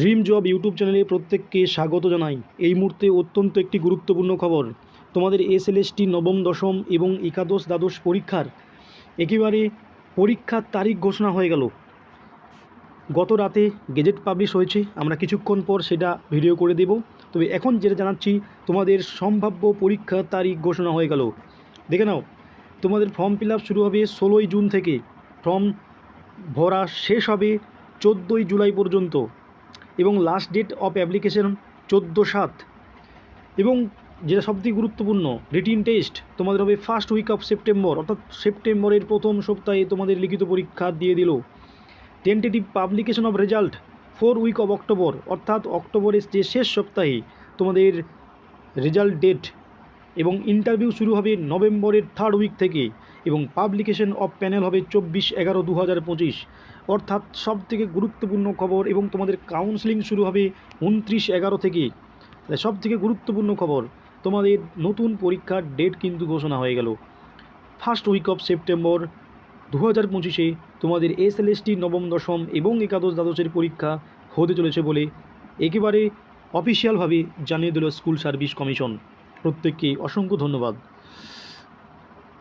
Dream job YouTube চ্যানেলে প্রত্যেককে স্বাগত জানাই। এই মুহূর্তে অত্যন্ত একটি গুরুত্বপূর্ণ খবর। তোমাদের এসএলএসটি নবম, দশম এবং একাদশ দ্বাদশ পরীক্ষার একেবারে পরীক্ষার তারিখ ঘোষণা হয়ে গেল। গত রাতে গেজেট পাবলিশ হয়েছে, আমরা কিছুক্ষণ পর সেটা ভিডিও করে দেব। তবে এখন যেটা জানাচ্ছি, তোমাদের সম্ভাব্য পরীক্ষার তারিখ ঘোষণা হয়ে গেল। দেখে নাও, তোমাদের ফর্ম ফিল শুরু হবে ষোলোই জুন থেকে। ফর্ম ভরা শেষ হবে চোদ্দোই জুলাই পর্যন্ত। এবং লাস্ট ডেট অফ অ্যাপ্লিকেশন চোদ্দ সাত। এবং যেটা সবথেকে গুরুত্বপূর্ণ রিটিন টেস্ট তোমাদের হবে ফার্স্ট উইক অফ সেপ্টেম্বর অর্থাৎ সেপ্টেম্বরের প্রথম সপ্তাহে তোমাদের লিখিত পরীক্ষা দিয়ে দিল। Tentative publication of result four week of October অর্থাৎ অক্টোবরের যে শেষ সপ্তাহে তোমাদের রেজাল্ট ডেট এবং ইন্টারভিউ শুরু হবে নভেম্বরের থার্ড উইক থেকে। এবং পাবলিকেশন অফ প্যানেল হবে চব্বিশ এগারো দু হাজার পঁচিশ। অর্থাৎ সব থেকে গুরুত্বপূর্ণ খবর এবং তোমাদের কাউন্সেলিং শুরু হবে উনত্রিশ এগারো থেকে। সব থেকে গুরুত্বপূর্ণ খবর, তোমাদের নতুন পরীক্ষার ডেট কিন্তু ঘোষণা হয়ে গেল। ফার্স্ট উইক অফ সেপ্টেম্বর দু হাজার পঁচিশে তোমাদের এসএলএসটি নবম, দশম এবং একাদশ দ্বাদশের পরীক্ষা হতে চলেছে বলে একেবারে অফিসিয়ালভাবে জানিয়ে দিল স্কুল সার্ভিস কমিশন প্রত্যেককে অসংখ্য ধন্যবাদ।